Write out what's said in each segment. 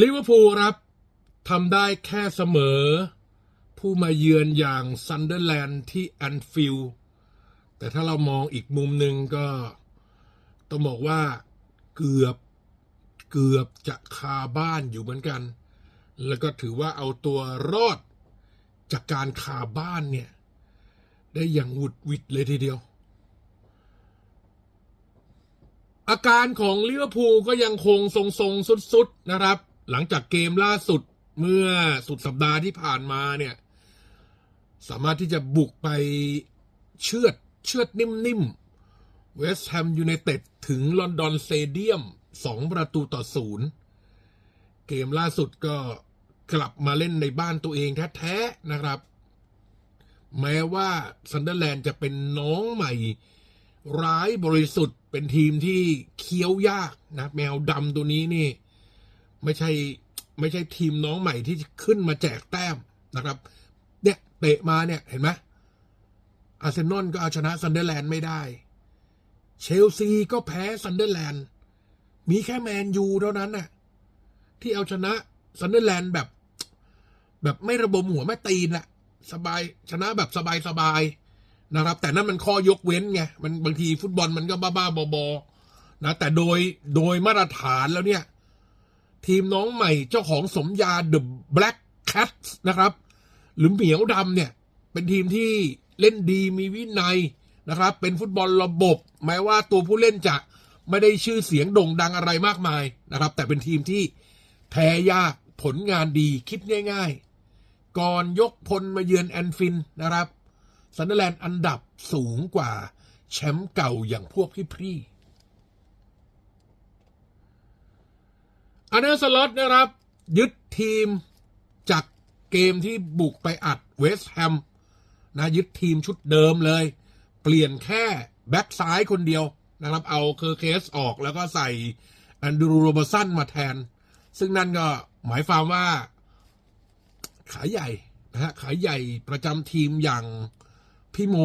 ลิเวอร์พูลครับทำได้แค่เสมอ ผู้มาเยือนอย่างซันเดอร์แลนด์ที่แอนฟิลด์แต่ถ้าเรามองอีกมุมหนึ่งก็ ต้องบอกว่าเกือบเกือบจะคาบ้านอยู่เหมือนกัน แล้วก็ถือว่าเอาตัวรอดจากการคาบ้านเนี่ย ได้อย่างหวุดหวิดเลยทีเดียว อาการของลิเวอร์พูลก็ยังคงทรงๆสุดๆนะครับ หลังจากเกมล่าสุดเมื่อสุดสัปดาห์ที่ผ่านมาเนี่ย สามารถที่จะบุกไปเชือดเชือดนิ่มๆเวสต์แฮมยูไนเต็ดถึงลอนดอนเตเดียมสองประตูต่อศูนย์เกมล่าสุดก็กลับมาเล่นในบ้านตัวเองแท้ๆนะครับ แม้ว่าซันเดอร์แลนด์จะเป็นน้องใหม่ ร้ายบริสุทธิ์เป็นทีมที่เคี้ยวยากนะ แมวดำตัวนี้นี่ ไม่ใช่ไม่ใช่ทีมน้องใหม่ที่ขึ้นมาแจกแต้มนะครับ เนี่ยเตะมาเนี่ยเห็นไหมอาร์เซนอลก็เอาชนะซันเดอร์แลนด์ไม่ได้ เชลซีก็แพ้ซันเดอร์แลนด์มีแค่แมนยูเท่านั้นน่ะ ที่เอาชนะซันเดอร์แลนด์แบบ แบบไม่ระบมหัวไม่ตีนอะสบายชนะแบบสบายสบายๆนะครับ แต่นั่นมันข้อยกเว้นไงมันบางทีฟุตบอลมันก็บ้าๆบอๆนะแต่โดยโดยมาตรฐานแล้วเนี่ย ทีมน้องใหม่เจ้าของสมญา The Black Cats นะครับ หรือเหมียวดำเนี่ย เป็นทีมที่เล่นดีมีวินัยนะครับ เป็นฟุตบอลระบบ แม้ว่าตัวผู้เล่นจะไม่ได้ชื่อเสียงโด่งดังอะไรมากมายนะครับ แต่เป็นทีมที่แพ้ยากผลงานดีคิดง่าย ๆ ก่อนยกพลมาเยือนแอนฟินนะครับซันเดอร์แลนด์อันดับสูงกว่าแชมป์เก่าอย่างพวกพี่ๆ อันเดอร์สล็อตนะครับ ยึดทีมจากเกมที่บุกไปอัดเวสต์แฮมนะยึดทีมชุดเดิมเลย เปลี่ยนแค่แบ็กซ้ายคนเดียวนะครับ เอาเคอร์เคสออกแล้วก็ใส่แอนดรูโรบสันมาแทน ซึ่งนั่นก็หมายความว่า ขายใหญ่นะฮะขายใหญ่ประจำทีมอย่างพี่โม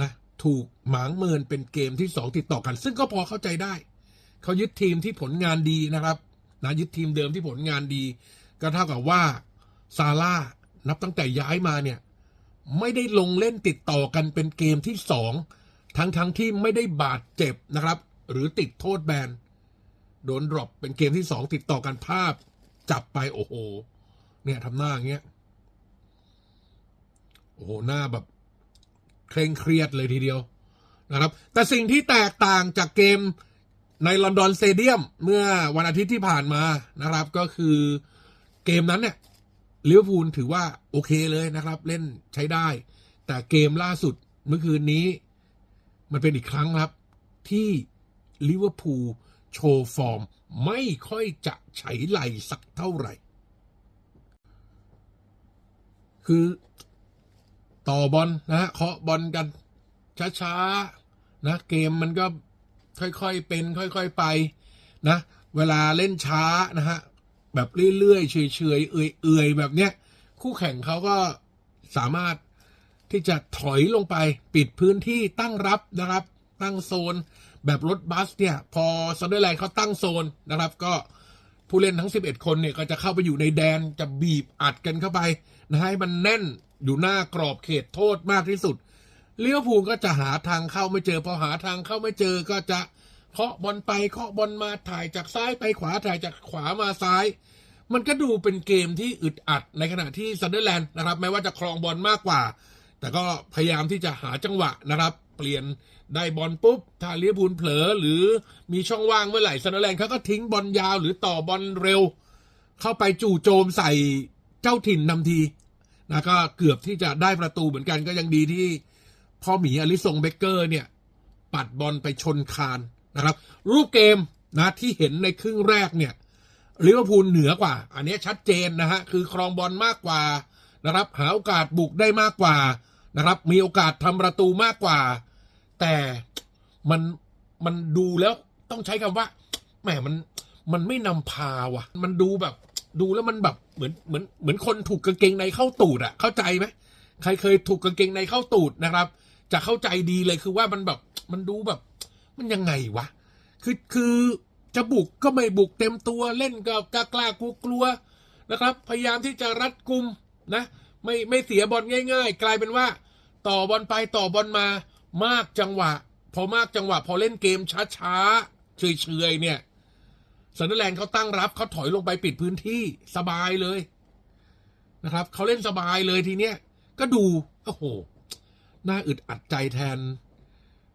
นะถูกหมางเมินเป็นเกมที่สองติดต่อกัน ซึ่งก็พอเข้าใจได้ เขายึดทีมที่ผลงานดีนะครับนะยึดทีมเดิมที่ผลงานดี ก็เท่ากับว่าซาร่านับตั้งแต่ย้ายมาเนี่ย ไม่ได้ลงเล่นติดต่อกันเป็นเกมที่สองทั้งทั้งที่ไม่ได้บาดเจ็บนะครับ หรือติดโทษแบนโดนดรอปเป็นเกมที่สองติดต่อกันภาพ จับไปโอ้โห เนี่ยทำหน้าอย่างเงี้ยโอ้โหหน้าแบบเคร่งเครียดเลยทีเดียวนะครับ แต่สิ่งที่แตกต่างจากเกม ในลอนดอนสเตเดียมเมื่อวันอาทิตย์ที่ผ่านมานะครับ ก็คือเกมนั้นเนี่ยลิเวอร์พูลถือว่าโอเคเลยนะครับ เล่นใช้ได้ แต่เกมล่าสุดเมื่อคืนนี้ มันเป็นอีกครั้งครับ ที่ลิเวอร์พูลโชว์ฟอร์ม ไม่ค่อยจะไฉไหลสักเท่าไหร่ คือต่อบอลนะฮะเคาะบอลกันช้าๆนะเกมมันก็ ค่อยๆเป็น ค่อยๆไปนะ เวลาเล่นช้านะฮะแบบเรื่อยๆเฉยๆเอื่อยๆแบบเนี้ยคู่แข่งเขาก็สามารถที่จะถอยลงไปปิดพื้นที่ตั้งรับนะครับ ตั้งโซน แบบรถบัสเนี่ย พอซันเดอร์แลนด์เขาตั้งโซนนะครับ ก็ผู้เล่นทั้ง 11 คนเนี่ยก็จะเข้าไปอยู่ในแดนจะบีบอัดกันเข้าไปนะให้มันแน่นอยู่หน้ากรอบเขตโทษมากที่สุด เลี้ยวภูก็จะหาทางเข้าไม่เจอ พอหาทางเข้าไม่เจอก็จะเคาะบอลไปเคาะบอลมาถ่ายจากซ้ายไปขวาถ่ายจากขวามาซ้าย มันก็ดูเป็นเกมที่อึดอัดในขณะที่ซันเดอร์แลนด์นะครับแม้ว่าจะครองบอลมากกว่า แต่ก็พยายามที่จะหาจังหวะนะครับ เปลี่ยนได้บอลปุ๊บถ้าเลี้ยวภูลเผลอหรือมีช่องว่างเมื่อไหร่ซันเดอร์แลนด์เขาก็ทิ้งบอลยาวหรือต่อบอลเร็ว เข้าไปจู่โจมใส่เจ้าถิ่นนำทีนะก็เกือบที่จะได้ประตูเหมือนกันก็ยังดีที่ พ่อหมีอลิซงเบเกอร์เนี่ย ปัดบอลไปชนคานนะครับ รูปเกมนะที่เห็นในครึ่งแรกเนี่ยลิเวอร์พูลเหนือกว่า อันนี้ชัดเจนนะฮะ คือครองบอลมากกว่านะครับ หาโอกาสบุกได้มากกว่านะครับ มีโอกาสทำประตูมากกว่า แต่มันมันดูแล้วต้องใช้คำว่าแหมมันมันไม่นำพาว่ะ มันดูแบบ ดูแล้วมันแบบเหมือนเหมือนเหมือนคนถูกกางเกงในเข้าตูดอะเข้าใจไหมใครเคยถูกกางเกงในเข้าตูดนะครับ จะเข้าใจดีเลยคือว่ามันแบบมันดูแบบ มันยังไงวะ คือคือจะบุกก็ไม่บุกเต็มตัวเล่นก็กล้ากล้ากลัวกลัวนะครับ พยายามที่จะรัดกุมนะ ไม่ไม่เสียบอลง่าย ๆ กลายเป็นว่า ต่อบอลไปต่อบอลมามากจังหวะ พอมากจังหวะ พอเล่นเกมช้าๆเฉยๆเนี่ยซันเดอร์แลนด์เขาตั้งรับเขาถอยลงไปปิดพื้นที่สบายเลยนะครับเขาเล่นสบายเลยทีเนี้ยก็ดูโอ้โห น่าอึดอัดใจแทน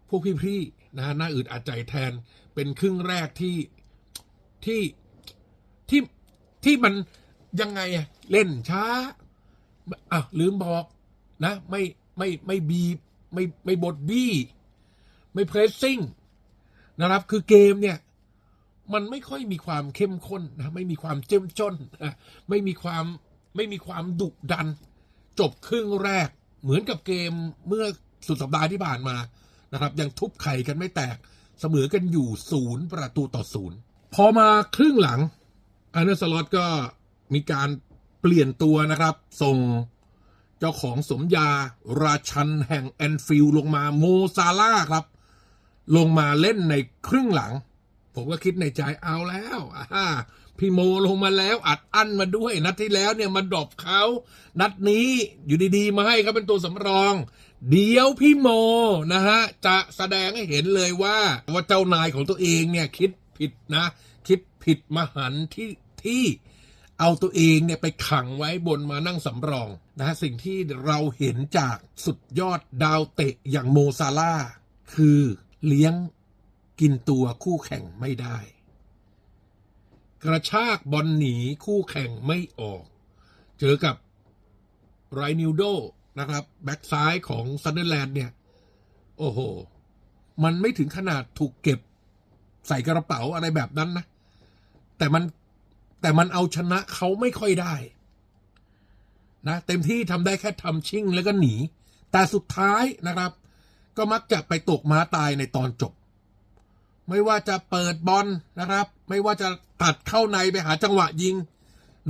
พวกพี่ๆนะน่าอึดอัดใจแทน เป็นครึ่งแรกที่ที่ที่ที่มันยังไงอะเล่นช้าอะลืมบอกนะ ไม่ไม่ไม่บีบไม่ไม่บดบี้ ไม่เพรสซิ่งนะครับ คือเกมเนี่ย มันไม่ค่อยมีความเข้มข้นนะไม่มีความเจ้มจนนะไม่มีความไม่มีความดุดัน จบครึ่งแรก เหมือนกับเกมเมื่อสุดสัปดาห์ที่ผ่านมานะครับ ยังทุบไข่กันไม่แตกเสมอกันอยู่ศูนย์ประตูต่อศูนย์พอมาครึ่งหลังอาร์สล็อตก็มีการเปลี่ยนตัวนะครับ ส่งเจ้าของสมยาราชันแห่งแอนฟิลลงมาโมซาล่าครับ ลงมาเล่นในครึ่งหลัง ผมก็คิดในใจเอาแล้วอ่า พี่โมลงมาแล้วอัดอั้นมาด้วย นัดที่แล้วเนี่ยมาดรอปเขานัดนี้อยู่ดีๆ มาให้เขาเป็นตัวสำรอง เดี๋ยวพี่โมนะฮะ จะแสดงให้เห็นเลยว่า ว่าเจ้านายของตัวเองเนี่ยคิดผิดนะ คิดผิดมหันที่ที่เอาตัวเองเนี่ยไปขังไว้บนมานั่งสำรองนะฮะสิ่งที่เราเห็นจากสุดยอดดาวเตะอย่างโมซาลาคือเลี้ยงกินตัวคู่แข่งไม่ได้ กระชากบอลหนีคู่แข่งไม่ออก เจอกับไรนิวโดนะครับแบ็กซ้ายของซันเดอร์แลนด์เนี่ย โอ้โห มันไม่ถึงขนาดถูกเก็บใส่กระเป๋าอะไรแบบนั้นนะ แต่มันแต่มันเอาชนะเขาไม่ค่อยได้นะเต็มที่ทำได้แค่ทำชิ่งแล้วก็หนี แต่สุดท้ายนะครับ ก็มักจะไปตกม้าตายในตอนจบ ไม่ว่าจะเปิดบอลนะครับ ไม่ว่าจะ ตัดเข้าในไปหาจังหวะยิง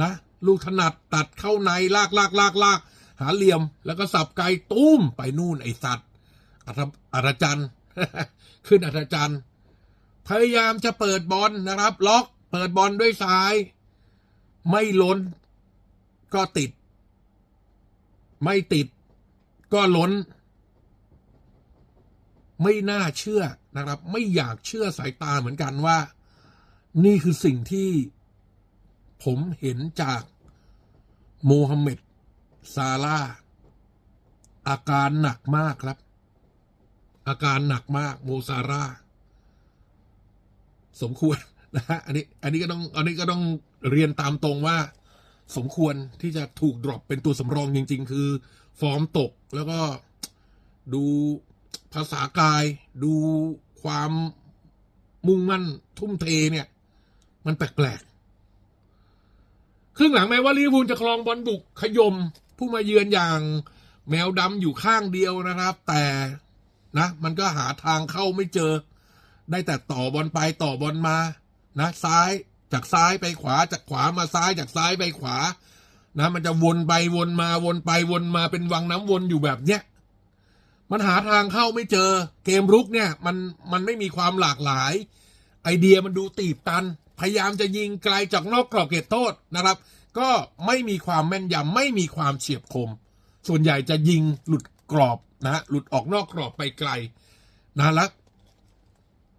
นะลูกถนัดตัดเข้าในลากลากลากลากหาเหลี่ยม แล้วก็สับไกลตุ้มไปนู่นไอสัตว์อัศอัศจรรย์ขึ้นอัศจรรย์พยายามจะเปิดบอลนะครับ ล็อกเปิดบอลด้วยซ้าย ไม่ล้น ก็ติด ไม่ติด ก็ล้น ไม่น่าเชื่อนะครับ ไม่อยากเชื่อสายตาเหมือนกันว่า นี่คือสิ่งที่ผมเห็นจากโมฮัมเหม็ดซาลาอาการหนักมากครับ อาการหนักมากโมซาร่าสมควรนะฮะอันนี้อันนี้ก็ต้องอันนี้ก็ต้องเรียนตามตรงว่า สมควรที่จะถูกดรอปเป็นตัวสำรองจริง ๆ คือ ฟอร์มตกแล้วก็ดูภาษากาย ดูความมุ่งมั่นทุ่มเทเนี่ย มันแปลกๆครึ่งหลังแม้ว่าลิเวอร์พูลจะครองบอลบุกขยมผู้มาเยือนอย่างแมวดำอยู่ข้างเดียวนะครับ แต่นะ มันก็หาทางเข้าไม่เจอ ได้แต่ต่อบอลไปต่อบอลมานะซ้ายจากซ้ายไปขวาจากขวามาซ้ายจากซ้ายไปขวา นะ มันจะวนไปวนมาวนไปวนมาเป็นวังน้ำวนอยู่แบบเนี้ยมันหาทางเข้าไม่เจอ เกมรุกเนี่ย มันมันไม่มีความหลากหลาย ไอเดียมันดูตีบตัน พยายามจะยิงไกลจากนอกกรอบเขตโทษนะครับ ก็ไม่มีความแม่นยำไม่มีความเฉียบคม ส่วนใหญ่จะยิงหลุดกรอบนะหลุดออกนอกกรอบไปไกลนะล้ว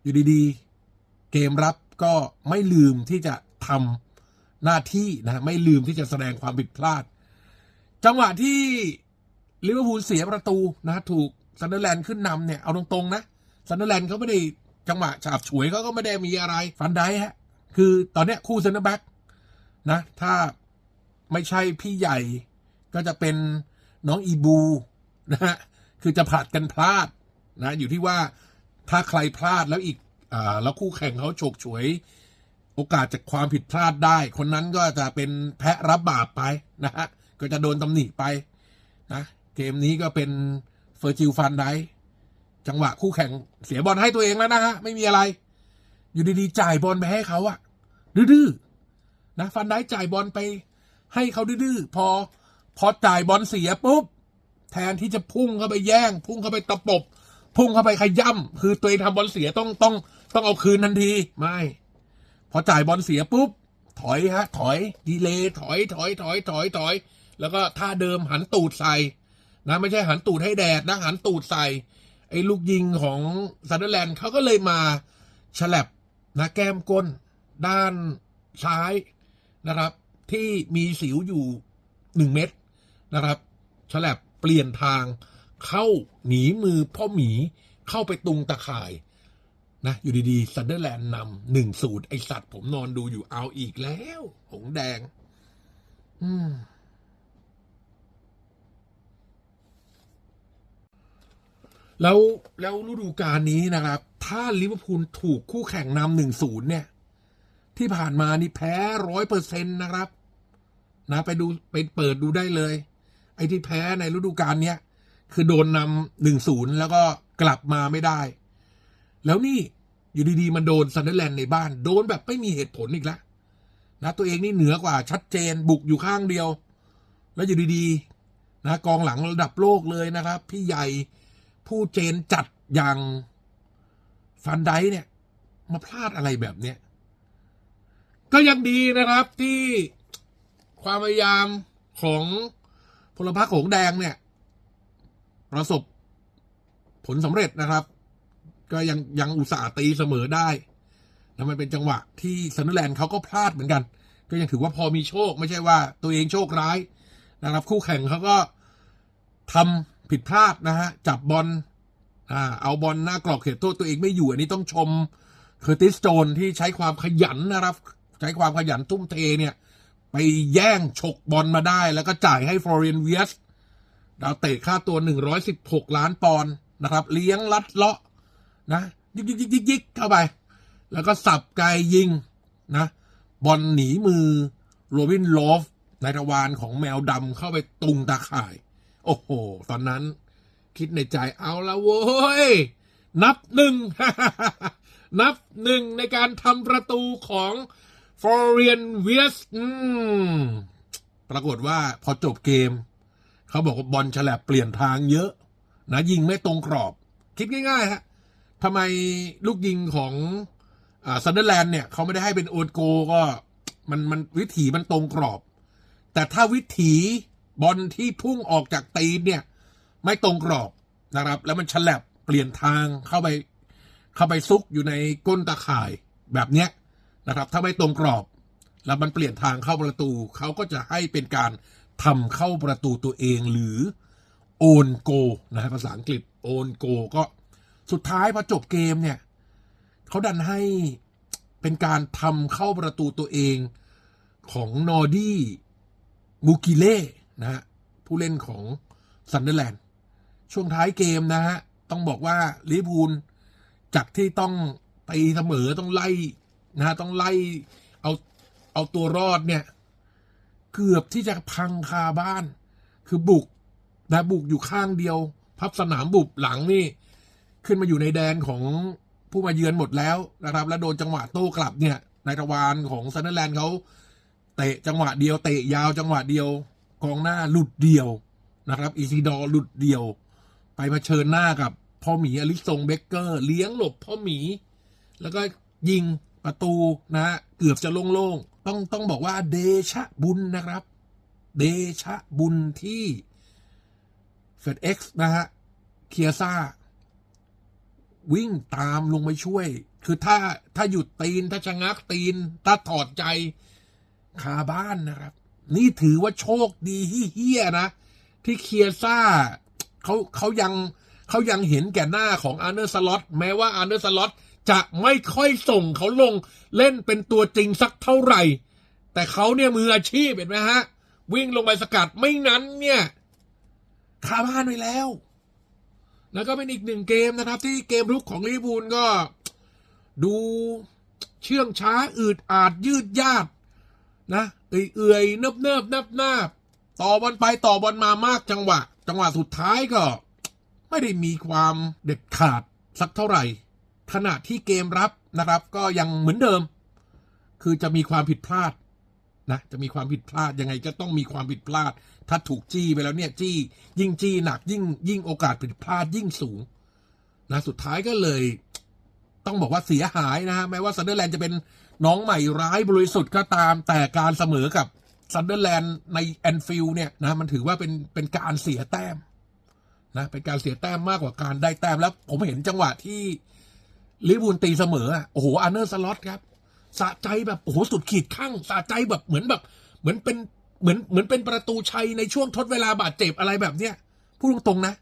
อยู่ดีๆ เกมรับก็ไม่ลืมที่จะทำหน้าที่นะไม่ลืมที่จะแสดงความผิดพลาด จังหวะที่ลิเวอร์พูลเสียประตูนะถูกซันเดอร์แลนด์ขึ้นนำเนี่ยเอาตรงๆนะซันเดอร์แลนด์เขาไม่ได้จังหวะฉาบฉวยเขาก็ไม่ได้มีอะไร ฟันได้ฮะ คือตอนเนี้ยคู่เซนเตอร์แบ็กนะ ถ้าไม่ใช่พี่ใหญ่ก็จะเป็นน้องอีบูนะฮะคือจะผลัดกันพลาดนะ อยู่ที่ว่าถ้าใครพลาดแล้วอีกอ่าแล้วคู่แข่งเขาโฉกฉวย โอกาสจากความผิดพลาดได้ คนนั้นก็จะเป็นแพะรับบาปไปนะฮะก็จะโดนตำหนิไปนะเกมนี้ก็เป็นเฟอร์จิลฟันได้จังหวะคู่แข่งเสียบอลให้ตัวเองแล้วนะฮะไม่มีอะไร อยู่ดีๆจ่ายบอลไปให้เขาอะ ดื้อๆนะฟันได้จ่ายบอลไป ให้เขาดื้อๆพอ พอจ่ายบอลเสียปุ๊บแทนที่จะพุ่งเข้าไปแย่ง พุ่งเข้าไปตะปบ พุ่งเข้าไปขย่ำคือตัวเองทำบอลเสียต้องต้องต้องเอาคืนทันทีไม่ พอจ่ายบอลเสียปุ๊บถอยฮะ ถอยดีเลย์ถอยถอยถอยถอยถอย แล้วก็ท่าเดิมหันตูดใส่นะไม่ใช่หันตูดให้แดดนะหันตูดใส่ไอ้ลูกยิงของซันเดอร์แลนด์เขาก็เลยมาฉลับนะแก้มก้น ด้านซ้ายนะครับ ที่มีสิวอยู่หนึ่งเม็ดนะครับฉลับเปลี่ยนทางเข้าหนีมือพ่อหมีเข้าไปตุงตะข่ายนะอยู่ดีๆซันเดอร์แลนด์นำหนึ่งสูตรไอสัตว์ผมนอนดูอยู่เอาอีกแล้ว หงแดง อืมแล้วแล้วฤดูกาลนี้นะครับ ถ้าลิเวอร์พูลถูกคู่แข่งนำหนึ่งศูนย์เนี่ย ที่ผ่านมานี่แพ้ร้อยเปอร์เซ็นต์นะครับ นะไปดูไปเปิดดูได้เลย ไอ้ที่แพ้ในฤดูกาลเนี้ยคือโดนนำหนึ่งศูนย์แล้วก็กลับมาไม่ได้ แล้วนี่อยู่ดีๆ มันโดนซันเดอร์แลนด์ในบ้าน โดนแบบไม่มีเหตุผลอีกแล้วนะตัวเองนี่เหนือกว่าชัดเจนบุกอยู่ข้างเดียว แล้วอยู่ดีๆ นะกองหลังระดับโลกเลยนะครับ พี่ใหญ่ผู้เจนจัดอย่างฟันไดเนี่ย มาพลาดอะไรแบบเนี้ย ก็ยังดีนะครับที่ความพยายามของพลพรรคหงแดงเนี่ย ประสบผลสำเร็จนะครับ ก็ยังยังอุตส่าห์ตีเสมอได้ แล้วมันเป็นจังหวะที่ซันเดอร์แลนด์เขาก็พลาดเหมือนกัน ก็ยังถือว่าพอมีโชค ไม่ใช่ว่าตัวเองโชคร้ายนะครับ คู่แข่งเขาก็ทำผิดพลาดนะฮะ จับบอลอ่าเอาบอลหน้ากรอบเขตโทษตัวเองไม่อยู่ อันนี้ต้องชมเคอร์ติสโจนที่ใช้ความขยันนะครับ ช้ความขยันทุ่มเทเนี่ย ไปแย่งฉกบอลมาได้ แล้วก็จ่ายให้ฟลอเรนเวียสดาวเตะค่าตัว 116 ล้านปอนด์นะครับ เลี้ยงลัดเลาะนะ ยิกยิกยิกยิกเข้าไป แล้วก็สับไกยิงนะ บอลหนีมือโรบินโลฟในทวารของแมวดำเข้าไปตุงตาข่าย โอ้โห ตอนนั้นคิดในใจเอาละโว้ย นับหนึ่ง นับหนึ่งในการทำประตูของ ฟอร์เรียนเวียสปรากฏว่าพอจบเกม เขาบอกว่าบอลฉลับเปลี่ยนทางเยอะ นะ ยิงไม่ตรงกรอบ คิดง่ายๆฮะทำไมลูกยิงของซันเดอร์แลนด์เนี่ย เขาไม่ได้ให้เป็นโอนโกก็ มันมันวิถีมันตรงกรอบ แต่ถ้าวิถีบอลที่พุ่งออกจากตีนเนี่ย ไม่ตรงกรอบนะครับ แล้วมันฉลับเปลี่ยนทางเข้าไป เข้าไปซุกอยู่ในก้นตาข่ายแบบเนี้ย นะครับ ถ้าไม่ตรงกรอบ แล้วมันเปลี่ยนทางเข้าประตู เขาก็จะให้เป็นการทำเข้าประตูตัวเองหรือโอนโกนะฮะภาษาอังกฤษโอนโกก็สุดท้ายพอจบเกมเนี่ยเขาดันให้เป็นการทำเข้าประตูตัวเองของนอร์ดี้มูกิเล่นะฮะผู้เล่นของซันเดอร์แลนด์ช่วงท้ายเกมนะฮะ ต้องบอกว่าลิเวอร์พูลจากที่ต้องตีเสมอต้องไล่ นะฮะต้องไล่เอาเอาตัวรอดเนี่ย เกือบที่จะพังคาบ้าน คือบุกนะบุกอยู่ข้างเดียว พับสนามบุบหลังนี่ ขึ้นมาอยู่ในแดนของผู้มาเยือนหมดแล้วนะครับ แล้วโดนจังหวะโต้กลับเนี่ยในตะวันของซันเดอร์แลนด์เขาเตะจังหวะเดียวเตะยาวจังหวะเดียวกองหน้าหลุดเดียวนะครับอีซีดอร์หลุดเดียว ไปเผชิญหน้ากับพ่อหมีอลิซงเบเกอร์ เลี้ยงหลบพ่อหมี แล้วก็ยิง ประตูนะฮะเกือบจะโล่งๆต้องต้องบอกว่าเดชะบุญนะครับ เดชะบุญที่เฟดเอ็กซ์นะฮะเคียซ่า วิ่งตามลงไปช่วย คือถ้าถ้าหยุดตีน ถ้าชะงักตีน ถ้าถอดใจคาบ้านนะครับ นี่ถือว่าโชคดีเฮี้ยนะ ที่เคียซ่าเขาเขายังเขายังเห็นแก่หน้าของอาร์เนอร์สล็อตแม้ว่าอาร์เนอร์สล็อต จะไม่ค่อยส่งเขาลงเล่นเป็นตัวจริงสักเท่าไหร่ แต่เขาเนี่ยมืออาชีพเห็นไหมฮะ วิ่งลงไปสกัดไม่นั้นเนี่ยคาบ้านไปแล้ว แล้วก็เป็นอีกหนึ่งเกมนะครับ ที่เกมรุกของลิเวอร์พูลก็ ดูเชื่องช้าอืดอาดยืดยาดนะเอื่อยๆเนิบเนิบๆนับนาบๆต่อบอลไปต่อบอลมามากจังหวะ จังหวะสุดท้ายก็ ไม่ได้มีความเด็ดขาดสักเท่าไหร่ ขณะที่เกมรับนะครับ ก็ยังเหมือนเดิม คือจะมีความผิดพลาดนะจะมีความผิดพลาดยังไงก็ต้องมีความผิดพลาด ถ้าถูกจี้ไปแล้วเนี่ยจี้ยิ่งจี้หนักยิ่งยิ่งโอกาสผิดพลาดยิ่งสูงนะสุดท้ายก็เลย ต้องบอกว่าเสียหายนะฮะแม้ว่าซันเดอร์แลนด์จะเป็นน้องใหม่ร้ายบริสุทธิ์ก็ตาม แต่การเสมอกับซันเดอร์แลนด์ในแอนฟิลด์เนี่ยนะมันถือว่าเป็นเป็นการเสียแต้มนะเป็นการเสียแต้มมากกว่าการได้แต้มแล้ว ผมเห็นจังหวะที่ ลิเวอร์พูลตีเสมออะโอ้โหอาร์เนอร์สล็อตครับสะใจแบบโอ้โหสุดขีดข้างสะใจแบบเหมือนแบบ เหมือนเป็นเหมือนเหมือนเป็นประตูชัยในช่วงทดเวลาบาดเจ็บอะไรแบบเนี้ยพูดตรงๆนะ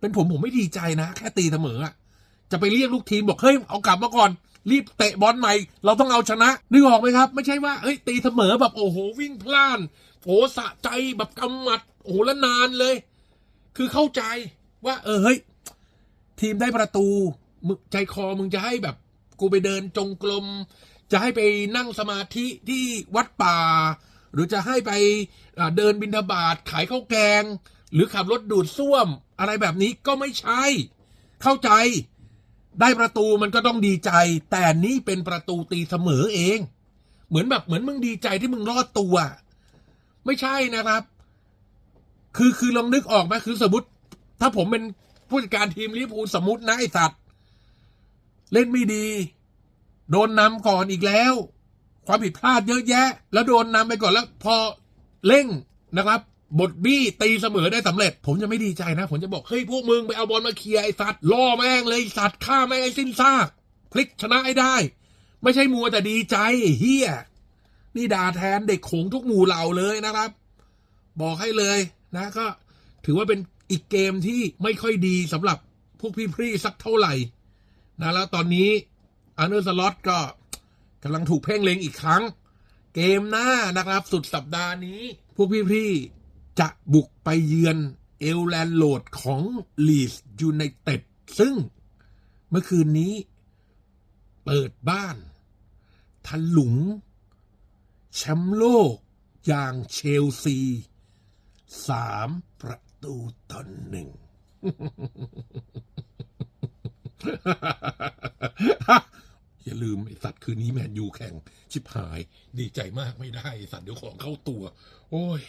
เป็นผมผมไม่ดีใจนะ แค่ตีเสมออะจะไปเรียกลูกทีมบอกเฮ้ยเอากลับมาก่อน รีบเตะบอลใหม่ เราต้องเอาชนะนึกออกไหมครับ ไม่ใช่ว่าเฮ้ยตีเสมอแบบโอ้โหวิ่งพล่านโอ้สะใจแบบกำหมัดโอ้โหแล้วนานเลย คือเข้าใจว่า เออเฮ้ยทีมได้ประตู มึงใจคอมึงจะให้แบบ กูไปเดินจงกรมจะให้ไปนั่งสมาธิที่วัดป่า หรือจะให้ไปเดินบินทบาทขายข้าวแกง หรือขับรถดูดซ่วม อะไรแบบนี้ก็ไม่ใช่ เข้าใจ ได้ประตูมันก็ต้องดีใจ แต่นี่เป็นประตูตีเสมอเอง เหมือนแบบเหมือนมึงดีใจที่มึงรอดตัว ไม่ใช่นะครับ คือคือลองนึกออกไหมคือสมมติถ้าผมเป็นผู้จัดการทีมลิเวอร์พูลสมมตินะไอสัตว์ เล่นไม่ดี โดนนำก่อนอีกแล้ว ความผิดพลาดเยอะแยะ แล้วโดนนำไปก่อนแล้ว พอเร่งนะครับบทบี้ตีเสมอได้สำเร็จ ผมจะไม่ดีใจนะ ผมจะบอก เฮ้ย พวกมึงไปเอาบอลมาเคลียร์ไอ้สัตว์ล่อแม่งเลยสัตว์ฆ่าแม่งให้สิ้นซาก พลิกชนะให้ได้ ไม่ใช่มัวแต่ดีใจเฮียนี่ด่าแทนเด็กโขงทุกหมู่เหล่าเลยนะครับ บอกให้เลยนะก็ ถือว่าเป็นอีกเกมที่ไม่ค่อยดีสำหรับพวกพี่ๆสักเท่าไหร่ นะแล้วตอนนี้อันเดอร์สล็อตก็กำลังถูกเพ่งเล็งอีกครั้ง เกมหน้านะครับ สุดสัปดาห์นี้ พวกพี่ๆจะบุกไปเยือนเอลแลนโหลดของลีสยูไนเต็ดซึ่งเมื่อคืนนี้เปิดบ้านทันหลุงแชมป์โลกอย่างเชลซีสามประตูต่อหนึ่ง อย่าลืมไอสัตว์คืนนี้แมนยูแข่ง ชิบหาย ดีใจมากไม่ได้สัตว์เดี๋ยวของเข้าตัว โอ้ย